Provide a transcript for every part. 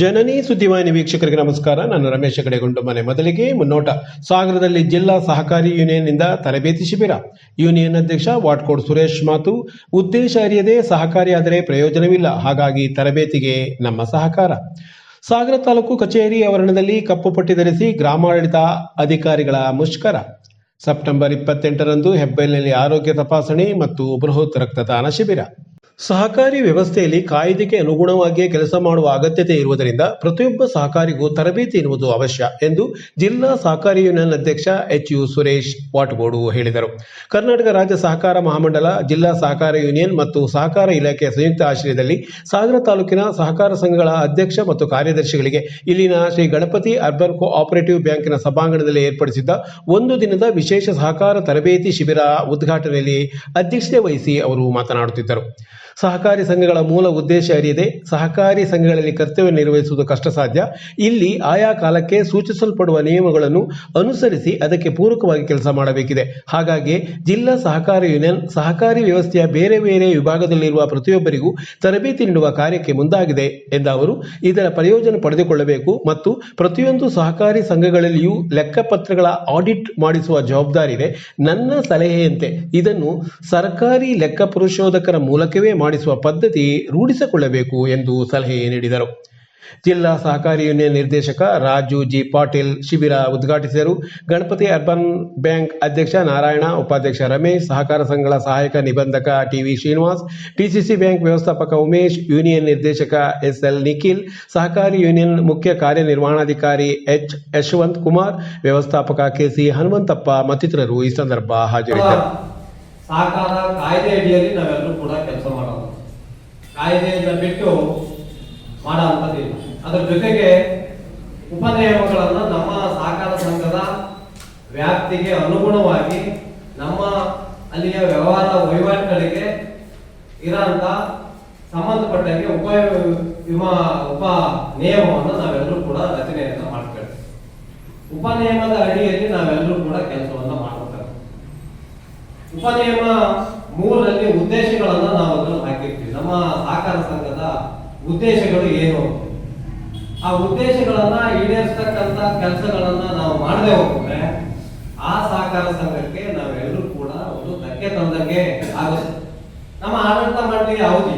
ಜನನಿ ಸುದ್ದಿವಾಹಿನಿ ವೀಕ್ಷಕರಿಗೆ ನಮಸ್ಕಾರ. ನಾನು ರಮೇಶ್ ಕಡೆಗೊಂಡು ಮನೆ ಮೊದಲಿಗೆ ಮುನ್ನೋಟ. ಸಾಗರದಲ್ಲಿ ಜಿಲ್ಲಾ ಸಹಕಾರಿ ಯೂನಿಯನ್ನಿಂದ ತರಬೇತಿ ಶಿಬಿರ. ಯೂನಿಯನ್ ಅಧ್ಯಕ್ಷ ವಾಟ್ಕೋಡ್ ಸುರೇಶ್ ಮಾತು, ಉದ್ದೇಶ ಅರಿಯದೆ ಸಹಕಾರಿಯಾದರೆ ಪ್ರಯೋಜನವಿಲ್ಲ. ಹಾಗಾಗಿ ತರಬೇತಿಗೆ ನಮ್ಮ ಸಹಕಾರ. ಸಾಗರ ತಾಲೂಕು ಕಚೇರಿ ಆವರಣದಲ್ಲಿ ಕಪ್ಪು ಪಟ್ಟಿ ಧರಿಸಿ ಗ್ರಾಮಾಡಳಿತ ಅಧಿಕಾರಿಗಳ ಮುಷ್ಕರ. ಸೆಪ್ಟೆಂಬರ್ ಇಪ್ಪತ್ತೆಂಟರಂದು ಹೆಬ್ಬೆಲ್ನಲ್ಲಿ ಆರೋಗ್ಯ ತಪಾಸಣೆ ಮತ್ತು ಬೃಹತ್ ರಕ್ತದಾನ ಶಿಬಿರ. ಸಹಕಾರಿ ವ್ಯವಸ್ಥೆಯಲ್ಲಿ ಕಾಯ್ದೆಗೆ ಅನುಗುಣವಾಗಿಯೇ ಕೆಲಸ ಮಾಡುವ ಅಗತ್ಯತೆ ಇರುವುದರಿಂದ ಪ್ರತಿಯೊಬ್ಬ ಸಹಕಾರಿಗೂ ತರಬೇತಿ ಎನ್ನುವುದು ಅವಶ್ಯ ಎಂದು ಜಿಲ್ಲಾ ಸಹಕಾರಿ ಯೂನಿಯನ್ ಅಧ್ಯಕ್ಷ ಎಚ್ ಯು ಸುರೇಶ್ ವಾಟಗೋಡು ಹೇಳಿದರು. ಕರ್ನಾಟಕ ರಾಜ್ಯ ಸಹಕಾರ ಮಹಾಮಂಡಲ, ಜಿಲ್ಲಾ ಸಹಕಾರ ಯೂನಿಯನ್ ಮತ್ತು ಸಹಕಾರ ಇಲಾಖೆಯ ಸಂಯುಕ್ತ ಆಶ್ರಯದಲ್ಲಿ ಸಾಗರ ತಾಲೂಕಿನ ಸಹಕಾರ ಸಂಘಗಳ ಅಧ್ಯಕ್ಷ ಮತ್ತು ಕಾರ್ಯದರ್ಶಿಗಳಿಗೆ ಇಲ್ಲಿನ ಶ್ರೀ ಗಣಪತಿ ಅರ್ಬನ್ ಕೋಆಪರೇಟಿವ್ ಬ್ಯಾಂಕಿನ ಸಭಾಂಗಣದಲ್ಲಿ ಏರ್ಪಡಿಸಿದ್ದ ಒಂದು ದಿನದ ವಿಶೇಷ ಸಹಕಾರ ತರಬೇತಿ ಶಿಬಿರ ಉದ್ಘಾಟನೆಯಲ್ಲಿ ಅಧ್ಯಕ್ಷತೆ ವಹಿಸಿ ಅವರು ಮಾತನಾಡುತ್ತಿದ್ದರು. ಸಹಕಾರಿ ಸಂಘಗಳ ಮೂಲ ಉದ್ದೇಶ ಅರಿಯದೆ ಸಹಕಾರಿ ಸಂಘಗಳಲ್ಲಿ ಕರ್ತವ್ಯ ನಿರ್ವಹಿಸುವುದು ಕಷ್ಟ ಸಾಧ್ಯ ಇಲ್ಲಿ ಆಯಾ ಕಾಲಕ್ಕೆ ಸೂಚಿಸಲ್ಪಡುವ ನಿಯಮಗಳನ್ನು ಅನುಸರಿಸಿ ಅದಕ್ಕೆ ಪೂರಕವಾಗಿ ಕೆಲಸ ಮಾಡಬೇಕಿದೆ. ಹಾಗಾಗಿ ಜಿಲ್ಲಾ ಸಹಕಾರಿ ಯೂನಿಯನ್, ಸಹಕಾರಿ ವ್ಯವಸ್ಥೆಯ ಬೇರೆ ಬೇರೆ ವಿಭಾಗದಲ್ಲಿರುವ ಪ್ರತಿಯೊಬ್ಬರಿಗೂ ತರಬೇತಿ ನೀಡುವ ಕಾರ್ಯಕ್ಕೆ ಮುಂದಾಗಿದೆ ಎಂದ ಅವರು. ಇದರ ಪ್ರಯೋಜನ ಪಡೆದುಕೊಳ್ಳಬೇಕು ಮತ್ತು ಪ್ರತಿಯೊಂದು ಸಹಕಾರಿ ಸಂಘಗಳಲ್ಲಿಯೂ ಲೆಕ್ಕಪತ್ರಗಳ ಆಡಿಟ್ ಮಾಡಿಸುವ ಜವಾಬ್ದಾರಿ ಇದೆ ನನ್ನ ಸಲಹೆಯಂತೆ ಇದನ್ನು ಸರ್ಕಾರಿ ಲೆಕ್ಕ ಪರಿಶೋಧಕರ ಮೂಲಕವೇ ಮಾಡಿಸುವ ಪದ್ಧತಿ ರೂಢಿಸಿಕೊಳ್ಳಬೇಕು ಎಂದು ಸಲಹೆ ನೀಡಿದರು. ಜಿಲ್ಲಾ ಸಹಕಾರಿ ಯೂನಿಯನ್ ನಿರ್ದೇಶಕ ರಾಜು ಜಿ ಪಾಟೀಲ್ ಶಿಬಿರ ಉದ್ಘಾಟಿಸಿದರು. ಗಣಪತಿ ಅರ್ಬನ್ ಬ್ಯಾಂಕ್ ಅಧ್ಯಕ್ಷ ನಾರಾಯಣ, ಉಪಾಧ್ಯಕ್ಷ ರಮೇಶ್, ಸಹಕಾರ ಸಂಘಗಳ ಸಹಾಯಕ ನಿಬಂಧಕ ಟಿವಿ ಶ್ರೀನಿವಾಸ್ ಟಿಸಿಸಿ ಬ್ಯಾಂಕ್ ವ್ಯವಸ್ಥಾಪಕ ಉಮೇಶ್, ಯೂನಿಯನ್ ನಿರ್ದೇಶಕ ಎಸ್ಎಲ್ ನಿಖಿಲ್, ಸಹಕಾರಿ ಯೂನಿಯನ್ ಮುಖ್ಯ ಕಾರ್ಯನಿರ್ವಹಣಾಧಿಕಾರಿ ಎಚ್ ಯಶವಂತ್ ಕುಮಾರ್, ವ್ಯವಸ್ಥಾಪಕ ಕೆಸಿ ಹನುಮಂತಪ್ಪ ಮತ್ತಿತರರು ಈ ಸಂದರ್ಭ ಹಾಜರಿದ್ದರು. ಸಹಕಾರ ಕಾಯ್ದೆ ಅಡಿಯಲ್ಲಿ ನಾವೆಲ್ಲರೂ ಕೂಡ ಕೆಲಸ ಮಾಡೋದು. ಕಾಯ್ದೆಯನ್ನು ಬಿಟ್ಟು ಮಾಡೋ ಅಂಥದ್ದಿಲ್ಲ ಅದರ ಜೊತೆಗೆ ಉಪನಿಯಮಗಳನ್ನು ನಮ್ಮ ಸಹಕಾರ ಸಂಘದ ವ್ಯಾಪ್ತಿಗೆ ಅನುಗುಣವಾಗಿ ನಮ್ಮ ಅಲ್ಲಿಯ ವ್ಯವಹಾರ ವಹಿವಾಟುಗಳಿಗೆ ಇರೋಂಥ ಸಂಬಂಧಪಟ್ಟಂಗೆ ಉಪ ವಿಮಾ ಉಪ ನಿಯಮವನ್ನು ನಾವೆಲ್ಲರೂ ಕೂಡ ರಚನೆಯನ್ನು ಮಾಡ್ಕೊಳ್ತೀವಿ ಉಪನಿಯಮದ ಅಡಿಯಲ್ಲಿ ನಾವೆಲ್ಲರೂ ಕೂಡ ಕೆಲಸವನ್ನು ಉಪನಿಯಮ ಮೂರರಲ್ಲಿ ಉದ್ದೇಶಗಳನ್ನ ನಾವು ಅದನ್ನು ಹಾಕಿರ್ತೀವಿ. ನಮ್ಮ ಸಹಕಾರ ಸಂಘದ ಉದ್ದೇಶಗಳು ಏನು? ಆ ಉದ್ದೇಶಗಳನ್ನ ಈಡೇರಿಸ್ತಕ್ಕಂತ ಕೆಲಸಗಳನ್ನ ನಾವು ಮಾಡದೆ ಹೋಗ್ರೆ ಆ ಸಹಕಾರ ಸಂಘಕ್ಕೆ ನಾವೆಲ್ಲರೂ ಕೂಡ ಒಂದು ಧಕ್ಕೆ ತಂದಕ್ಕೆ ಆಗುತ್ತೆ. ನಮ್ಮ ಆಡಳಿತ ಮಂಡಳಿಯ ಅವಧಿ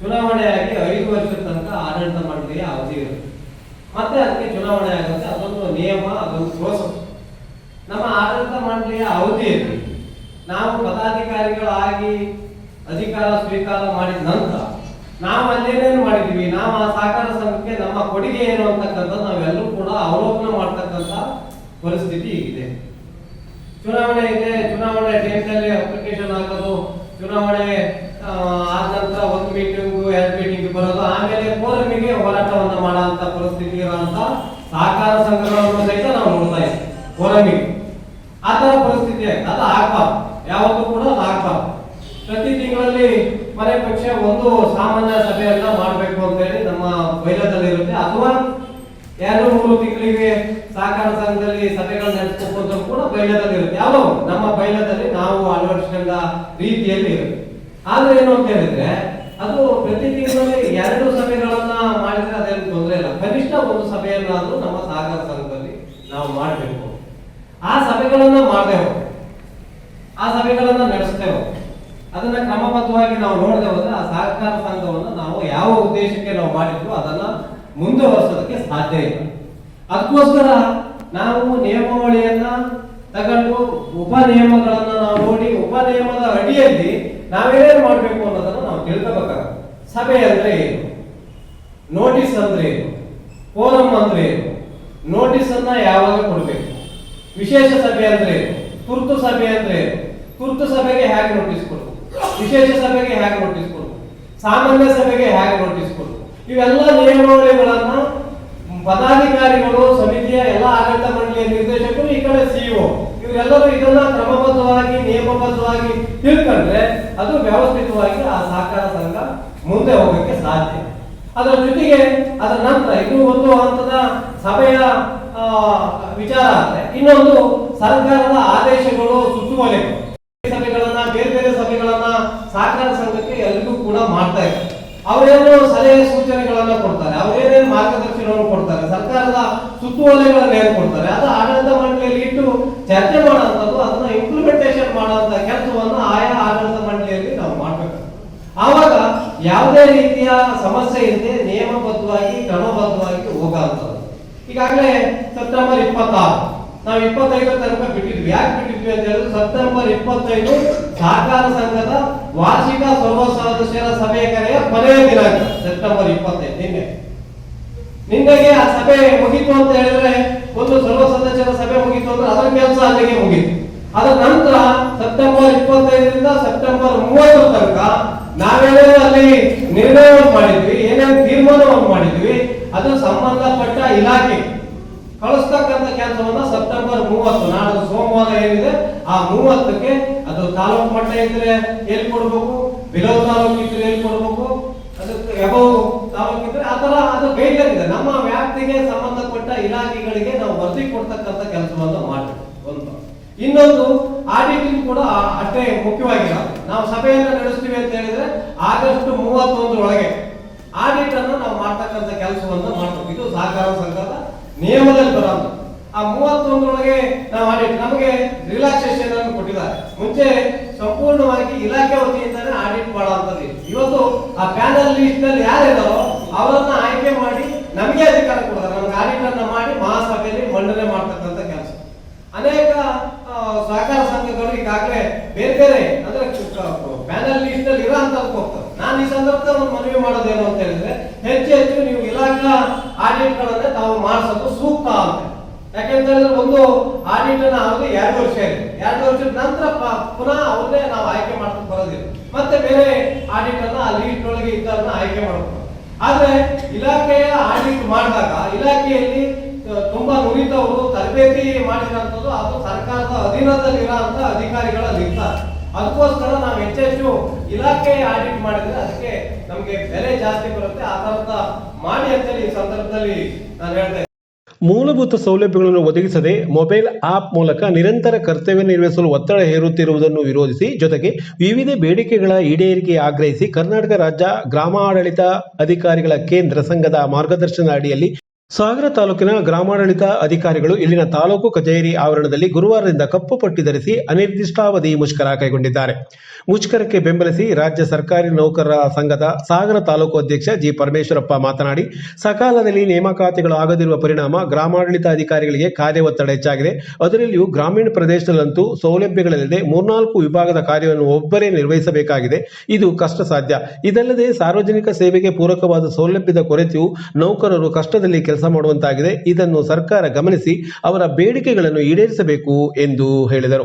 ಚುನಾವಣೆಯಾಗಿ ಐದು ವರ್ಷದ ತನಕ ಆಡಳಿತ ಮಂಡಳಿಯ ಅವಧಿ ಇರುತ್ತೆ. ಮತ್ತೆ ಅದಕ್ಕೆ ಚುನಾವಣೆ ಆಗುತ್ತೆ. ಅದೊಂದು ನಿಯಮ, ಅದೊಂದು ಪ್ರೋಸೆಸ್. ನಮ್ಮ ಆಡಳಿತ ಮಂಡಳಿಯ ಅವಧಿಯಲ್ಲಿ ನಾವು ಪದಾಧಿಕಾರಿಗಳಾಗಿ ಅಧಿಕಾರ ಸ್ವೀಕಾರ ಮಾಡಿದ ನಂತರ ನಾವು ಅಲ್ಲೇನೇನು ಮಾಡಿದ್ವಿ? ನಾವು ಆ ಸಹಕಾರ ಸಂಘಕ್ಕೆ ನಮ್ಮ ಕೊಡುಗೆ ಏನು ಅಂತಕ್ಕಂಥ ನಾವೆಲ್ಲರೂ ಕೂಡ ಅವಲೋಕನ ಮಾಡ್ತಕ್ಕಂಥ ಪರಿಸ್ಥಿತಿ ಇದೆ ಚುನಾವಣೆ ಇದೆ. ಚುನಾವಣೆ ಟೈಮ್ನಲ್ಲಿ ಅಪ್ಲಿಕೇಶನ್ ಹಾಕೋದು, ಚುನಾವಣೆ ಆದ ನಂತರ ಒಂದು ಮೀಟಿಂಗು ಎರಡು ಮೀಟಿಂಗ್ ಬರೋದು, ಆಮೇಲೆ ಕೋರಮಿಗೆ ಹೋರಾಟವನ್ನು ಮಾಡುವಂತ ಪರಿಸ್ಥಿತಿ ಇರುವಂತ ಸಹಕಾರ ಸಂಘಗಳನ್ನು ಸಹಿತ ನಾವು ನೋಡ್ತಾ ಇದ್ದೀವಿ. ಕೋರಮಿಗೆ. ಆ ಥರ ಪರಿಸ್ಥಿತಿ ಅದು ಆಗ್ಬಾರ್ದು. ಯಾವತ್ತೂ ಕೂಡ ಆಗ್ಬಾರ್ದು ಪ್ರತಿ ತಿಂಗಳಲ್ಲಿ ಮನೆ ಪಕ್ಷ ಒಂದು ಸಾಮಾನ್ಯ ಸಭೆಯನ್ನ ಮಾಡಬೇಕು ಅಂತ ಹೇಳಿ ನಮ್ಮ ಬೈಲದಲ್ಲಿ ಇರುತ್ತೆ. ಅಥವಾ ಎರಡು, ಮೂರು ತಿಂಗಳಿಗೆ ಸಹಕಾರ ಸಂಘದಲ್ಲಿ ಸಭೆಗಳು ನಡೆಸಬೇಕು ಕೂಡ ಬೈಲದಲ್ಲಿ ಇರುತ್ತೆ. ಯಾವ ನಮ್ಮ ಬೈಲದಲ್ಲಿ ನಾವು ಅಳವಡಿಸಿಕೊಂಡ ರೀತಿಯಲ್ಲಿ ಇರುತ್ತೆ. ಆದ್ರೆ ಏನು ಅಂತ ಹೇಳಿದ್ರೆ, ಅದು ಪ್ರತಿ ತಿಂಗಳಲ್ಲಿ ಎರಡು ಸಭೆಗಳನ್ನ ಮಾಡಿದ್ರೆ ಅದೇನು ತೊಂದರೆ ಇಲ್ಲ. ಕನಿಷ್ಠ ಒಂದು ಸಭೆಯನ್ನಾದ್ರೂ ನಮ್ಮ ಸಹಕಾರ ಸಂಘದಲ್ಲಿ ನಾವು ಮಾಡಬೇಕು. ಆ ಸಭೆಗಳನ್ನ ಮಾಡಬೇಕು ಆ ಸಭೆಗಳನ್ನ ನಡೆಸ್ತೇವೆ ಅದನ್ನ ಕ್ರಮಬದ್ಧವಾಗಿ ನಾವು ನೋಡದೆ ಹೋದ್ರೆ ಆ ಸಹಕಾರ ಸಂಘವನ್ನು ನಾವು ಯಾವ ಉದ್ದೇಶಕ್ಕೆ ನಾವು ಮಾಡಿದ್ರು ಅದನ್ನ ಮುಂದುವರಿಸೋದಕ್ಕೆ ಸಾಧ್ಯ ಇಲ್ಲ. ಅದಕ್ಕೋಸ್ಕರ ನಾವು ನಿಯಮಾವಳಿಯನ್ನ ತಗೊಂಡು ಉಪ ನಿಯಮಗಳನ್ನ ನಾವು ನೋಡಿ ಉಪ ನಿಯಮದ ಅಡಿಯಲ್ಲಿ ನಾವೇನೇನು ಮಾಡಬೇಕು ಅನ್ನೋದನ್ನ ನಾವು ತಿಳ್ಕೋಬೇಕಾಗುತ್ತೆ. ಸಭೆ ಅಂದ್ರೆ ಏನು? ನೋಟಿಸ್ ಅಂದ್ರೆ ಏನು? ಫೋರಂ ಅಂದ್ರೆ ಏನು? ನೋಟಿಸ್ ಅನ್ನ ಯಾವಾಗ ಕೊಡ್ಬೇಕು? ವಿಶೇಷ ಸಭೆ ಅಂದ್ರೆ ತುರ್ತು ಸಭೆ ಅಂದ್ರೆ ತುರ್ತು ಸಭೆಗೆ ಹೇಗೆ ನೋಟಿಸ್ ಕೊಡ್ಬೇಕು? ವಿಶೇಷ ಸಭೆಗೆ ಹೇಗೆ ನೋಟಿಸ್ ಕೊಡ್ಬೇಕು? ಸಾಮಾನ್ಯ ಸಭೆಗೆ ಹೇಗೆ ನೋಟಿಸ್ ಕೊಡ್ಬೇಕು? ಇವೆಲ್ಲ ನಿಯಮಾವಳಿಗಳನ್ನ ಪದಾಧಿಕಾರಿಗಳು, ಸಮಿತಿಯ ಎಲ್ಲ ಆಡಳಿತ ಮಂಡಳಿಯ ನಿರ್ದೇಶಕರು, ಈ ಕಡೆ ಸಿಇಒ ಇವರೆಲ್ಲರೂ ಇದನ್ನ ಕ್ರಮಬದ್ಧವಾಗಿ, ನಿಯಮಬದ್ಧವಾಗಿ ತಿಳ್ಕೊಂಡ್ರೆ ಅದು ವ್ಯವಸ್ಥಿತವಾಗಿ ಆ ಸಹಕಾರ ಸಂಘ ಮುಂದೆ ಹೋಗಕ್ಕೆ ಸಾಧ್ಯ. ಅದರ ಜೊತೆಗೆ ಅದರ ನಂತರ ಇದು ಒಂದು ಹಂತದ ಸಭೆಯ ವಿಚಾರ ಆದರೆ ಇನ್ನೊಂದು ಸರ್ಕಾರದ ಆದೇಶಗಳು ಸುತ್ತುವಳಿಗಳು ಸಭೆಗಳನ್ನ ಬೇರೆ ಬೇರೆ ಸಭೆಗಳನ್ನ ಸಹಕಾರ ಸಂಘಕ್ಕೆ ಎಲ್ರಿಗೂ ಕೂಡ ಮಾಡ್ತಾ ಇದ್ದಾರೆ. ಅವರೇನು ಸಲಹೆ ಸೂಚನೆಗಳನ್ನ ಕೊಡ್ತಾರೆ, ಅವರೇನೇನು ಮಾರ್ಗದರ್ಶನವನ್ನು ಕೊಡ್ತಾರೆ, ಸರ್ಕಾರದ ಸುತ್ತುವಲೆಗಳನ್ನ ಏನು ಕೊಡ್ತಾರೆ, ಅದು ಆಡಳಿತ ಮಂಡಳಿಯಲ್ಲಿ ಇಟ್ಟು ಚರ್ಚೆ ಮಾಡುವಂಥದ್ದು, ಅದನ್ನ ಇಂಪ್ಲಿಮೆಂಟೇಷನ್ ಮಾಡುವಂತ ಕೆಲಸವನ್ನು ಆಯಾ ಆಡಳಿತ ಮಂಡಳಿಯಲ್ಲಿ ನಾವು ಮಾಡ್ಬೇಕು. ಆವಾಗ ಯಾವುದೇ ರೀತಿಯ ಸಮಸ್ಯೆ ಇಲ್ಲದೆ ನಿಯಮಬದ್ಧವಾಗಿ, ಕ್ರಮಬದ್ಧವಾಗಿ ಹೋಗುವಂಥದ್ದು ಈಗಾಗಲೇ ಸೆಪ್ಟೆಂಬರ್ ಇಪ್ಪತ್ತಾರು. ನಾವು ಇಪ್ಪತ್ತೈದು ತನಕ ಬಿಟ್ಟಿದ್ವಿ. ಯಾಕೆ ಬಿಟ್ಟಿದ್ವಿ ಅಂತ ಹೇಳಿದ್ರೆ ಸೆಪ್ಟೆಂಬರ್ ಇಪ್ಪತ್ತೈದು ಸಹಕಾರ ಸಂಘದ ವಾರ್ಷಿಕ ಸರ್ವ ಸದಸ್ಯರ ಸಭೆ ಕರೆಯ ಕೊನೆಯ ದಿನಾಂಕ ಸೆಪ್ಟೆಂಬರ್ ಇಪ್ಪತ್ತೈದು. ನಿನ್ನೆ. ನಿನ್ನೆಗೆ ಆ ಸಭೆ ಮುಗಿತು ಅಂತ ಹೇಳಿದ್ರೆ ಒಂದು ಸರ್ವ ಸದಸ್ಯರ ಸಭೆ ಮುಗೀತು ಅಂದ್ರೆ ಅದರ ಕೆಲಸ ಅಲ್ಲಿಗೆ ಮುಗೀತು ಅದರ ನಂತರ ಸೆಪ್ಟೆಂಬರ್ ಇಪ್ಪತ್ತೈದರಿಂದ ಸೆಪ್ಟೆಂಬರ್ ಮೂವತ್ತರ ತನಕ ನಾವೇನೇನು ಅಲ್ಲಿ ನಿರ್ಣಯವನ್ನು ಮಾಡಿದ್ವಿ ಏನೇನು ತೀರ್ಮಾನವನ್ನು ಮಾಡಿದ್ವಿ ಅದು ಸಂಬಂಧಪಟ್ಟ ಇಲಾಖೆ ಕಳಿಸ್ತಕ್ಕಂಥ ಕೆಲಸವನ್ನ ಸೆಪ್ಟೆಂಬರ್ ಮೂವತ್ತು ನಾಳೆ ಸೋಮವಾರ ಏನಿದೆ ಆ ಮೂವತ್ತಕ್ಕೆ ಅದು ತಾಲೂಕು ಮಟ್ಟ ಇದ್ರೆ ಎಲ್ಲಿ ಕೊಡ್ಬೇಕು ಬಿಲೋ ತಾಲೂಕು ಇದ್ರೆ ಎಲ್ಲಿ ಕೊಡ್ಬೇಕು ಅದಕ್ಕೆ ಎಬವ್ ತಾಲೂಕು ಇದ್ರೆ ಆ ತರ ಅದು ಗೈಡ್ಲೈನ್ ಇದೆ ನಮ್ಮ ವ್ಯಾಪ್ತಿಗೆ ಸಂಬಂಧಪಟ್ಟ ಇಲಾಖೆಗಳಿಗೆ ನಾವು ವರದಿ ಕೊಡ್ತಕ್ಕಂಥ ಕೆಲಸವನ್ನು ಮಾಡಬೇಕು ಒಂದು ಇನ್ನೊಂದು ಆಡಿಟಿಂಗ್ ಕೂಡ ಅಷ್ಟೇ ಮುಖ್ಯವಾಗಿಲ್ಲ. ನಾವು ಸಭೆಯನ್ನು ನಡೆಸ್ತೀವಿ ಅಂತ ಹೇಳಿದ್ರೆ ಆಗಸ್ಟ್ ಮೂವತ್ತೊಂದರೊಳಗೆ ಆಡಿಟ್ ಅನ್ನು ನಾವು ಮಾಡ್ತಕ್ಕಂಥ ಕೆಲಸವನ್ನು ಮಾಡಬೇಕು ಇದು ಸಹಕಾರ ಸಂಘದ ನಿಯಮದಲ್ಲಿ ಬರೋದು. ಆ ಮೂವತ್ತೊಂದರೊಳಗೆ ನಾವು ಆಡಿಟ್ ನಮಗೆ ರಿಲ್ಯಾಕ್ಸೇಷನ್ ಅನ್ನು ಕೊಟ್ಟಿದ್ದಾರೆ. ಮುಂಚೆ ಸಂಪೂರ್ಣವಾಗಿ ಇಲಾಖೆ ವತಿಯಿಂದಾನೇ ಆಡಿಟ್ ಮಾಡುವಂತದ್ದು ಇತ್ತು. ಇವತ್ತು ಆ ಪ್ಯಾನಲ್ ಲಿಸ್ಟ್ನಲ್ಲಿ ಯಾರಿದಾರೋ ಅವರನ್ನ ಆಯ್ಕೆ ಮಾಡಿ ನಮಗೆ ಅಧಿಕಾರ ಕೊಡ್ತಾರೆ ನಮ್ಗೆ ಆಡಿಟ್ ಅನ್ನ ಮಾಡಿ ಮಹಾಸಭೆಯಲ್ಲಿ ಮಂಡನೆ ಮಾಡ್ತಕ್ಕಂಥ ಕೆಲಸ ಅನೇಕ ಆ, ಸಹಕಾರ ಸಂಘಗಳು ಈಗಾಗಲೇ ಬೇರೆ ಬೇರೆ ಅಂದ್ರೆ ಪ್ಯಾನಲ್ ಲಿಸ್ಟ್ ಅಲ್ಲಿ ಇರೋ ಅಂತ ಹೋಗ್ತಾರೆ ನಾನು ಈ ಸಂದರ್ಭದಲ್ಲಿ ಒಂದು ಮನವಿ ಮಾಡೋದೇನು ಅಂತ ಹೇಳಿದ್ರೆ ಹೆಚ್ಚು ಹೆಚ್ಚು ನೀವು ಇಲಾಖಾ ಆಡಿಟ್ ಗಳನ್ನ ತಾವು ಮಾಡಿಸೋದು ಸೂಕ್ತ ಅಂತ. ಯಾಕೆಂತ ಹೇಳಿದ್ರೆ ಒಂದು ಆಡಿಟ್ ಅನ್ನ ಅವ್ರಿಗೆ ಎರಡು ವರ್ಷ ಇದೆ ಎರಡು ವರ್ಷದ ನಂತರ ಪುನಃ ಅವ್ರನ್ನೇ ನಾವು ಆಯ್ಕೆ ಮಾಡ್ಕೊಂಡು ಬರೋದಿಲ್ಲ. ಮತ್ತೆ ಬೇರೆ ಆಡಿಟ್ ಅನ್ನ ಆ ಲೀಡ್ ಒಳಗೆ ಇದ್ದವ್ರನ್ನ ಆಯ್ಕೆ ಮಾಡ್ಕೊಂಡು. ಆದ್ರೆ ಇಲಾಖೆಯ ಆಡಿಟ್ ಮಾಡಿದಾಗ, ಇಲಾಖೆಯಲ್ಲಿ ತುಂಬಾ ನುರಿತವರು ತರಬೇತಿ ಮಾಡಿದಂಥದ್ದು ಅದು ಸರ್ಕಾರದ ಅಧೀನದಲ್ಲಿ ಇರುವಂತ ಅಧಿಕಾರಿಗಳಲ್ಲಿ ಇರ್ತಾರೆ ಅದಕ್ಕೋಸ್ಕರ ನಾವು ಹೆಚ್ಚೆಚ್ಚು ಇಲಾಖೆ ಆಡಿಟ್ ಮಾಡಿದ್ರೆ ಅದಕ್ಕೆ ನಮಗೆ ಬೆಲೆ ಜಾಸ್ತಿ ಬರುತ್ತೆ. ಆ ತರದ ಮಾಡಿ ಅಂತೇಳಿ ಈ ಸಂದರ್ಭದಲ್ಲಿ ನಾನು ಹೇಳ್ತೇನೆ ಮೂಲಭೂತ ಸೌಲಭ್ಯಗಳನ್ನು ಒದಗಿಸದೆ ಮೊಬೈಲ್ ಆಪ್ ಮೂಲಕ ನಿರಂತರ ಕರ್ತವ್ಯ ನಿರ್ವಹಿಸಲು ಒತ್ತಡ ಹೇರುತ್ತಿರುವುದನ್ನು ವಿರೋಧಿಸಿ, ಜೊತೆಗೆ ವಿವಿಧ ಬೇಡಿಕೆಗಳ ಈಡೇರಿಕೆ ಆಗ್ರಹಿಸಿ ಕರ್ನಾಟಕ ರಾಜ್ಯ ಗ್ರಾಮಾಡಳಿತ ಅಧಿಕಾರಿಗಳ ಕೇಂದ್ರ ಸಂಘದ ಮಾರ್ಗದರ್ಶನ ಅಡಿಯಲ್ಲಿ ಸಾಗರ ತಾಲೂಕಿನ ಗ್ರಾಮಾಡಳಿತ ಅಧಿಕಾರಿಗಳು ಇಲ್ಲಿನ ತಾಲೂಕು ಕಚೇರಿ ಆವರಣದಲ್ಲಿ ಗುರುವಾರದಿಂದ ಕಪ್ಪು ಪಟ್ಟಿ ಧರಿಸಿ ಅನಿರ್ದಿಷ್ಟಾವಧಿ ಮುಷ್ಕರ ಕೈಗೊಂಡಿದ್ದಾರೆ. ಮುಷ್ಕರಕ್ಕೆ ಬೆಂಬಲಿಸಿ ರಾಜ್ಯ ಸರ್ಕಾರಿ ನೌಕರರ ಸಂಘದ ಸಾಗರ ತಾಲೂಕು ಅಧ್ಯಕ್ಷ ಜಿ ಪರಮೇಶ್ವರಪ್ಪ ಮಾತನಾಡಿ, ಸಕಾಲದಲ್ಲಿ ನೇಮಕಾತಿಗಳು ಆಗದಿರುವ ಪರಿಣಾಮ ಗ್ರಾಮಾಡಳಿತ ಅಧಿಕಾರಿಗಳಿಗೆ ಕಾರ್ಯ ಒತ್ತಡ ಹೆಚ್ಚಾಗಿದೆ. ಅದರಲ್ಲಿಯೂ ಗ್ರಾಮೀಣ ಪ್ರದೇಶದಲ್ಲಂತೂ ಸೌಲಭ್ಯಗಳಿಲ್ಲದೆ ಮೂರ್ನಾಲ್ಕು ವಿಭಾಗದ ಕಾರ್ಯವನ್ನು ಒಬ್ಬರೇ ನಿರ್ವಹಿಸಬೇಕಾಗಿದೆ. ಇದು ಕಷ್ಟ ಸಾಧ್ಯ ಇದಲ್ಲದೆ ಸಾರ್ವಜನಿಕ ಸೇವೆಗೆ ಪೂರಕವಾದ ಸೌಲಭ್ಯದ ಕೊರತೆಯು ನೌಕರರು ಕಷ್ಟದಲ್ಲಿ ಕೆಲಸ ಮಾಡುವಂತಾಗಿದೆ. ಇದನ್ನು ಸರ್ಕಾರ ಗಮನಿಸಿ ಅವರ ಬೇಡಿಕೆಗಳನ್ನು ಈಡೇರಿಸಬೇಕು ಎಂದು ಹೇಳಿದರು.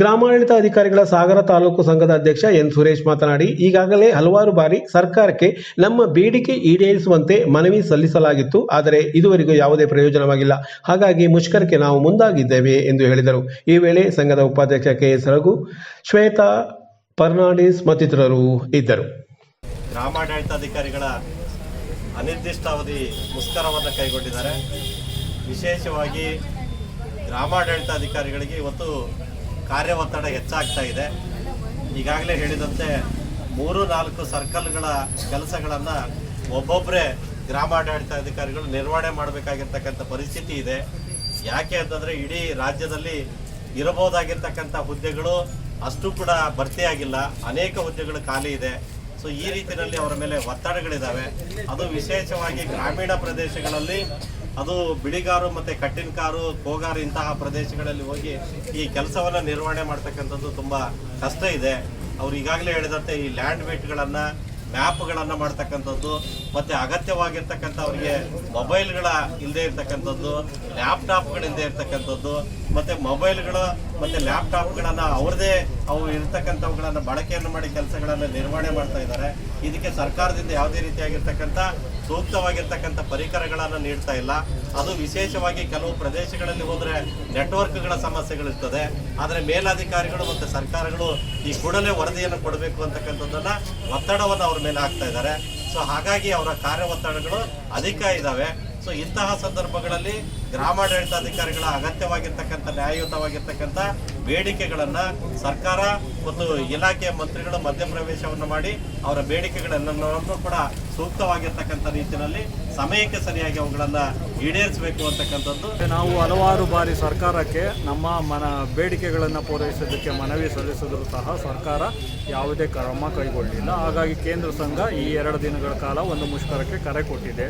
ಗ್ರಾಮಾಡಳಿತ ಅಧಿಕಾರಿಗಳ ಸಾಗರ ತಾಲೂಕು ಸಂಘದ ಅಧ್ಯಕ್ಷ ಎನ್ ಸುರೇಶ್ ಮಾತನಾಡಿ, ಈಗಾಗಲೇ ಹಲವಾರು ಬಾರಿ ಸರ್ಕಾರಕ್ಕೆ ನಮ್ಮ ಬೇಡಿಕೆ ಈಡೇರಿಸುವಂತೆ ಮನವಿ ಸಲ್ಲಿಸಲಾಗಿತ್ತು. ಆದರೆ ಇದುವರೆಗೂ ಯಾವುದೇ ಪ್ರಯೋಜನವಾಗಿಲ್ಲ. ಹಾಗಾಗಿ ಮುಷ್ಕರಕ್ಕೆ ನಾವು ಮುಂದಾಗಿದ್ದೇವೆ ಎಂದು ಹೇಳಿದರು. ಈ ವೇಳೆ ಸಂಘದ ಉಪಾಧ್ಯಕ್ಷ ಕೆ ಎಸ್ ರಘು, ಶ್ವೇತಾ ಫರ್ನಾಂಡಿಸ್ ಮತ್ತಿತರರು ಇದ್ದರು. ಗ್ರಾಮಾಡಳಿತಾಧಿಕಾರಿಗಳ ಅನಿರ್ದಿಷ್ಟಾವಧಿ ಮುಷ್ಕರವನ್ನು ಕೈಗೊಂಡಿದ್ದಾರೆ. ವಿಶೇಷವಾಗಿ ಗ್ರಾಮಾಡಳಿತಾಧಿಕಾರಿಗಳಿಗೆ ಇವತ್ತು ಕಾರ್ಯ ಒತ್ತಡ ಹೆಚ್ಚಾಗ್ತಾ ಇದೆ. ಈಗಾಗಲೇ ಹೇಳಿದಂತೆ ಮೂರು ನಾಲ್ಕು ಸರ್ಕಲ್ಗಳ ಕೆಲಸಗಳನ್ನು ಒಬ್ಬೊಬ್ಬರೇ ಗ್ರಾಮಾಡಳಿತಾಧಿಕಾರಿಗಳು ನಿರ್ವಹಣೆ ಮಾಡಬೇಕಾಗಿರ್ತಕ್ಕಂಥ ಪರಿಸ್ಥಿತಿ ಇದೆ. ಯಾಕೆ ಅಂತಂದರೆ ಇಡೀ ರಾಜ್ಯದಲ್ಲಿ ಇರಬಹುದಾಗಿರ್ತಕ್ಕಂಥ ಹುದ್ದೆಗಳು ಅಷ್ಟು ಕೂಡ ಭರ್ತಿಯಾಗಿಲ್ಲ. ಅನೇಕ ಹುದ್ದೆಗಳು ಖಾಲಿ ಇದೆ. ಸೊ ಈ ರೀತಿಯಲ್ಲಿ ಅವರ ಮೇಲೆ ಒತ್ತಡಗಳಿದ್ದಾವೆ ಅದು ವಿಶೇಷವಾಗಿ ಗ್ರಾಮೀಣ ಪ್ರದೇಶಗಳಲ್ಲಿ ಅದು ಬಿಳಿಗಾರು ಮತ್ತು ಕಟ್ಟಿನಕಾರು, ಕೋಗಾರು ಇಂತಹ ಪ್ರದೇಶಗಳಲ್ಲಿ ಹೋಗಿ ಈ ಕೆಲಸವನ್ನು ನಿರ್ವಹಣೆ ಮಾಡ್ತಕ್ಕಂಥದ್ದು ತುಂಬ ಕಷ್ಟ ಇದೆ. ಅವರು ಈಗಾಗಲೇ ಹೇಳಿದಂತೆ ಈ ಲ್ಯಾಂಡ್ ವೇಟ್ಗಳನ್ನು ಮ್ಯಾಪ್ಗಳನ್ನು ಮಾಡ್ತಕ್ಕಂಥದ್ದು, ಮತ್ತು ಅಗತ್ಯವಾಗಿರ್ತಕ್ಕಂಥ ಅವರಿಗೆ ಮೊಬೈಲ್ಗಳ ಇಲ್ಲದೆ ಇರ್ತಕ್ಕಂಥದ್ದು ಲ್ಯಾಪ್ಟಾಪ್ಗಳಿಲ್ಲದೆ ಇರ್ತಕ್ಕಂಥದ್ದು, ಮತ್ತು ಮೊಬೈಲ್ಗಳು, ಮತ್ತು ಲ್ಯಾಪ್ಟಾಪ್ಗಳನ್ನು ಅವ್ರದ್ದೇ ಅವು ಇರ್ತಕ್ಕಂಥವುಗಳನ್ನು ಬಳಕೆಯನ್ನು ಮಾಡಿ ಕೆಲಸಗಳನ್ನು ನಿರ್ವಹಣೆ ಮಾಡ್ತಾ ಇದ್ದಾರೆ. ಇದಕ್ಕೆ ಸರ್ಕಾರದಿಂದ ಯಾವುದೇ ರೀತಿಯಾಗಿರ್ತಕ್ಕಂಥ ಸೂಕ್ತವಾಗಿರ್ತಕ್ಕಂಥ ಪರಿಕರಗಳನ್ನು ನೀಡ್ತಾ ಇಲ್ಲ. ಅದು ವಿಶೇಷವಾಗಿ ಕೆಲವು ಪ್ರದೇಶಗಳಲ್ಲಿ ಹೋದರೆ ನೆಟ್ವರ್ಕ್ಗಳ ಸಮಸ್ಯೆಗಳಿರ್ತದೆ ಆದರೆ ಮೇಲಾಧಿಕಾರಿಗಳು ಮತ್ತು ಸರ್ಕಾರಗಳು ಈ ಕೂಡಲೇ ವರದಿಯನ್ನು ಕೊಡಬೇಕು ಅಂತಕ್ಕಂಥದ್ದನ್ನು ಒತ್ತಡವನ್ನು ಅವ್ರ ಮೇಲೆ ಹಾಕ್ತಾ ಇದ್ದಾರೆ. ಸೊ ಹಾಗಾಗಿ ಅವರ ಕಾರ್ಯ ಒತ್ತಡಗಳು ಅಧಿಕ ಇದ್ದಾವೆ ಸೊ ಇಂತಹ ಸಂದರ್ಭಗಳಲ್ಲಿ ಗ್ರಾಮಾಡಳಿತಾಧಿಕಾರಿಗಳ ಅಗತ್ಯವಾಗಿರ್ತಕ್ಕಂಥ ನ್ಯಾಯಯುತವಾಗಿರ್ತಕ್ಕಂಥ ಬೇಡಿಕೆಗಳನ್ನ ಸರ್ಕಾರ ಮತ್ತು ಇಲಾಖೆಯ ಮಂತ್ರಿಗಳು ಮಧ್ಯಪ್ರವೇಶವನ್ನು ಮಾಡಿ ಅವರ ಬೇಡಿಕೆಗಳೆಲ್ಲವನ್ನು ಕೂಡ ಸೂಕ್ತವಾಗಿರ್ತಕ್ಕಂಥ ರೀತಿಯಲ್ಲಿ ಸಮಯಕ್ಕೆ ಸರಿಯಾಗಿ ಅವುಗಳನ್ನು ಈಡೇರಿಸಬೇಕು ಅಂತಕ್ಕಂಥದ್ದು. ನಾವು ಹಲವಾರು ಬಾರಿ ಸರ್ಕಾರಕ್ಕೆ ನಮ್ಮ ಮನ ಬೇಡಿಕೆಗಳನ್ನು ಪೂರೈಸೋದಕ್ಕೆ ಮನವಿ ಸಲ್ಲಿಸಿದರೂ ಸಹ ಸರ್ಕಾರ ಯಾವುದೇ ಕ್ರಮ ಕೈಗೊಳ್ಳಿಲ್ಲ. ಹಾಗಾಗಿ ಕೇಂದ್ರ ಸಂಘ ಈ ಎರಡು ದಿನಗಳ ಕಾಲ ಒಂದು ಮುಷ್ಕರಕ್ಕೆ ಕರೆ ಕೊಟ್ಟಿದೆ.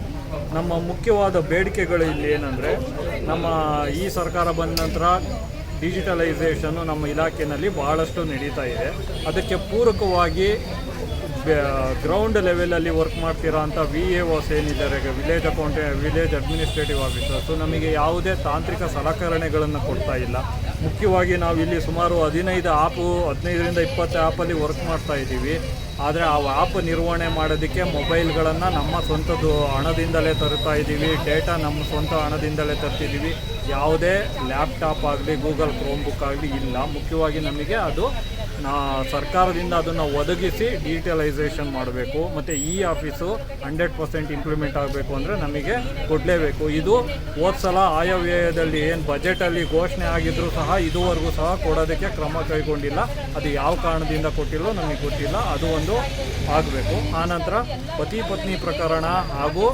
ನಮ್ಮ ಮುಖ್ಯವಾದ ಬೇಡಿಕೆಗಳು ಇಲ್ಲಿ ಏನಂದರೆ, ನಮ್ಮ ಈ ಸರ್ಕಾರ ಬಂದ ನಂತರ ಡಿಜಿಟಲೈಸೇಷನ್ನು ನಮ್ಮ ಇಲಾಖೆಯಲ್ಲಿ ಬಹಳಷ್ಟು ನಡೀತಾ ಇದೆ. ಅದಕ್ಕೆ ಪೂರಕವಾಗಿ ಗ್ರೌಂಡ್ ಲೆವೆಲಲ್ಲಿ ವರ್ಕ್ ಮಾಡ್ತಿರೋ ಅಂಥ ವಿ ಎ ಓಸ್ ಏನಿದ್ದಾರೆ village accountant village administrative officers ನಮಗೆ ಯಾವುದೇ ತಾಂತ್ರಿಕ ಸಲಕರಣೆಗಳನ್ನು ಕೊಡ್ತಾ ಇಲ್ಲ. ಮುಖ್ಯವಾಗಿ ನಾವು ಇಲ್ಲಿ ಸುಮಾರು ಹದಿನೈದು ಆ್ಯಪು ಹದಿನೈದರಿಂದ ಇಪ್ಪತ್ತು ಆ್ಯಪಲ್ಲಿ ವರ್ಕ್ ಮಾಡ್ತಾ ಇದ್ದೀವಿ. ಆದರೆ ಆ ಆ್ಯಪ್ ನಿರ್ವಹಣೆ ಮಾಡೋದಕ್ಕೆ ಮೊಬೈಲ್ಗಳನ್ನು ನಮ್ಮ ಸ್ವಂತದ್ದು ಹಣದಿಂದಲೇ ತರ್ತಾ ಇದ್ದೀವಿ ಡೇಟಾ ನಮ್ಮ ಸ್ವಂತ ಹಣದಿಂದಲೇ ತರ್ತಿದ್ದೀವಿ. ಯಾವುದೇ ಲ್ಯಾಪ್ಟಾಪ್ ಆಗಲಿ, ಗೂಗಲ್ ಕ್ರೋಮ್ ಬುಕ್ ಆಗಲಿ ಇಲ್ಲ. ಮುಖ್ಯವಾಗಿ ನಮಗೆ ಅದು ಸರ್ಕಾರದಿಂದ ಅದನ್ನು ಒದಗಿಸಿ ಡಿಜಿಟಲೈಸೇಷನ್ ಮಾಡಬೇಕು. ಮತ್ತು ಈ ಆಫೀಸು ಹಂಡ್ರೆಡ್ ಪರ್ಸೆಂಟ್ ಇಂಪ್ಲಿಮೆಂಟ್ ಆಗಬೇಕು ಅಂದರೆ ನಮಗೆ ಕೊಡಲೇಬೇಕು. ಇದು ಹೋದ ಸಲ ಆಯವ್ಯಯದಲ್ಲಿ ಏನು ಬಜೆಟಲ್ಲಿ ಘೋಷಣೆ ಆಗಿದ್ದರೂ ಸಹ ಇದುವರೆಗೂ ಸಹ ಕೊಡೋದಕ್ಕೆ ಕ್ರಮ ಕೈಗೊಂಡಿಲ್ಲ. ಅದು ಯಾವ ಕಾರಣದಿಂದ ಕೊಟ್ಟಿಲ್ಲೋ ನಮಗೆ ಗೊತ್ತಿಲ್ಲ. ಅದು ಒಂದು ಆಗಬೇಕು. ಆನಂತರ ಪತಿ ಪತ್ನಿ ಪ್ರಕರಣ ಹಾಗೂ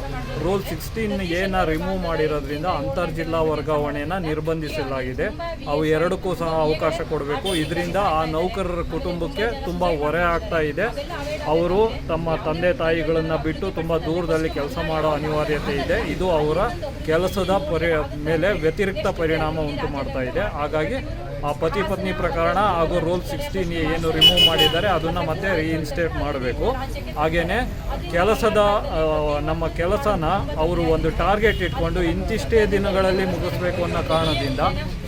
ರೂಲ್ ಸಿಕ್ಸ್ಟೀನ್ ಏನ ರಿಮೂವ್ ಮಾಡಿರೋದ್ರಿಂದ ಅಂತರ್ಜಿಲ್ಲಾ ವರ್ಗಾವಣೆಯನ್ನು ನಿರ್ಬಂಧಿಸಲಾಗಿದೆ. ಅವು ಎರಡಕ್ಕೂ ಸಹ ಅವಕಾಶ ಕೊಡಬೇಕು. ಇದರಿಂದ ಆ ನೌಕರರ ಕುಟುಂಬಕ್ಕೆ ತುಂಬ ಹೊರೆ ಆಗ್ತಾ ಇದೆ. ಅವರು ತಮ್ಮ ತಂದೆ ತಾಯಿಗಳನ್ನು ಬಿಟ್ಟು ತುಂಬ ದೂರದಲ್ಲಿ ಕೆಲಸ ಮಾಡೋ ಅನಿವಾರ್ಯತೆ ಇದೆ. ಇದು ಅವರ ಕೆಲಸದ ಪರಿ ಮೇಲೆ ವ್ಯತಿರಿಕ್ತ ಪರಿಣಾಮ ಉಂಟು ಮಾಡ್ತಾ ಇದೆ. ಹಾಗಾಗಿ ಆ ಪತಿ ಪತ್ನಿ ಪ್ರಕರಣ ಹಾಗೂ ರೂಲ್ ಸಿಕ್ಸ್ಟೀನ್ ಏನು ರಿಮೂವ್ ಮಾಡಿದ್ದಾರೆ, ಅದನ್ನು ಮತ್ತೆ ರೀಇನ್ಸ್ಟೇಟ್ ಮಾಡಬೇಕು. ಹಾಗೆಯೇ ಕೆಲಸದ ನಮ್ಮ ಕೆಲಸನ ಅವರು ಒಂದು ಟಾರ್ಗೆಟ್ ಇಟ್ಕೊಂಡು ಇಂತಿಷ್ಟೇ ದಿನಗಳಲ್ಲಿ ಮುಗಿಸ್ಬೇಕು ಅನ್ನೋ ಕಾರಣದಿಂದ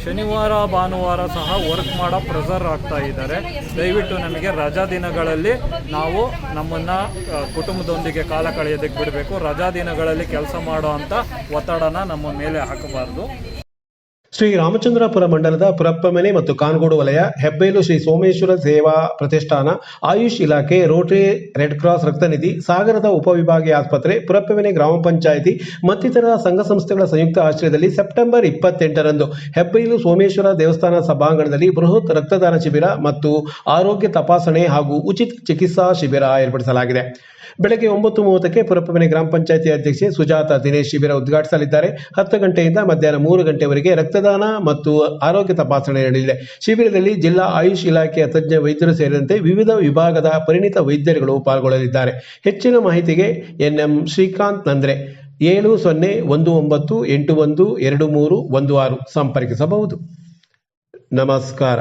ಶನಿವಾರ, ಭಾನುವಾರ ಸಹ ವರ್ಕ್ ಮಾಡೋ ಪ್ರೆಸರ್ ಆಗ್ತಾ ಇದ್ದಾರೆ. ದಯವಿಟ್ಟು ನಮಗೆ ರಜಾ ದಿನಗಳಲ್ಲಿ ನಾವು ನಮ್ಮನ್ನು ಕುಟುಂಬದೊಂದಿಗೆ ಕಾಲ ಕಳೆಯೋದಕ್ಕೆ ಬಿಡಬೇಕು. ರಜಾ ದಿನಗಳಲ್ಲಿ ಕೆಲಸ ಮಾಡೋ ಅಂಥ ಒತ್ತಡನ ನಮ್ಮ ಮೇಲೆ ಹಾಕಬಾರ್ದು. ಶ್ರೀ ರಾಮಚಂದ್ರಪುರ ಮಂಡಲದ ಪುರಪ್ಪಮನೆ ಮತ್ತು ಕಾನ್ಗೋಡು ವಲಯ, ಹೆಬ್ಬೇಲು ಶ್ರೀ ಸೋಮೇಶ್ವರ ಸೇವಾ ಪ್ರತಿಷ್ಠಾನ, ಆಯುಷ್ ಇಲಾಖೆ, ರೋಟರಿ ರೆಡ್ ಕ್ರಾಸ್ ರಕ್ತನಿಧಿ ಸಾಗರದ ಉಪವಿಭಾಗೀಯ ಆಸ್ಪತ್ರೆ, ಪುರಪ್ಪಮನೆ ಗ್ರಾಮ ಪಂಚಾಯಿತಿ ಮತ್ತಿತರ ಸಂಘ ಸಂಸ್ಥೆಗಳ ಸಂಯುಕ್ತ ಆಶ್ರಯದಲ್ಲಿ ಸೆಪ್ಟೆಂಬರ್ ಇಪ್ಪತ್ತೆಂಟರಂದು ಹೆಬ್ಬೈಲು ಸೋಮೇಶ್ವರ ದೇವಸ್ಥಾನ ಸಭಾಂಗಣದಲ್ಲಿ ಬೃಹತ್ ರಕ್ತದಾನ ಶಿಬಿರ ಮತ್ತು ಆರೋಗ್ಯ ತಪಾಸಣೆ ಹಾಗೂ ಉಚಿತ ಚಿಕಿತ್ಸಾ ಶಿಬಿರ ಏರ್ಪಡಿಸಲಾಗಿದೆ. ಬೆಳಗ್ಗೆ ಒಂಬತ್ತು ಮೂವತ್ತಕ್ಕೆ ಪುರಪ್ಪಮನೆ ಗ್ರಾಮ ಪಂಚಾಯಿತಿ ಅಧ್ಯಕ್ಷೆ ಸುಜಾತ ದಿನೇಶ್ ಶಿಬಿರ ಉದ್ಘಾಟಿಸಲಿದ್ದಾರೆ. ಹತ್ತು ಗಂಟೆಯಿಂದ ಮಧ್ಯಾಹ್ನ ಮೂರು ಗಂಟೆವರೆಗೆ ರಕ್ತದಾನ ಮತ್ತು ಆರೋಗ್ಯ ತಪಾಸಣೆ ನಡೆಯಲಿದೆ. ಶಿಬಿರದಲ್ಲಿ ಜಿಲ್ಲಾ ಆಯುಷ್ ಇಲಾಖೆಯ ತಜ್ಞ ವೈದ್ಯರು ಸೇರಿದಂತೆ ವಿವಿಧ ವಿಭಾಗದ ಪರಿಣಿತ ವೈದ್ಯರುಗಳು ಪಾಲ್ಗೊಳ್ಳಲಿದ್ದಾರೆ. ಹೆಚ್ಚಿನ ಮಾಹಿತಿಗೆ ಎನ್ಎಂ ಶ್ರೀಕಾಂತ್ ನಂದ್ರೆ, ಏಳು ಸೊನ್ನೆ ಒಂದು ಒಂಬತ್ತು ಎಂಟು ಒಂದು ಎರಡು ಮೂರು ಒಂದು ಆರು ಸಂಪರ್ಕಿಸಬಹುದು. ನಮಸ್ಕಾರ.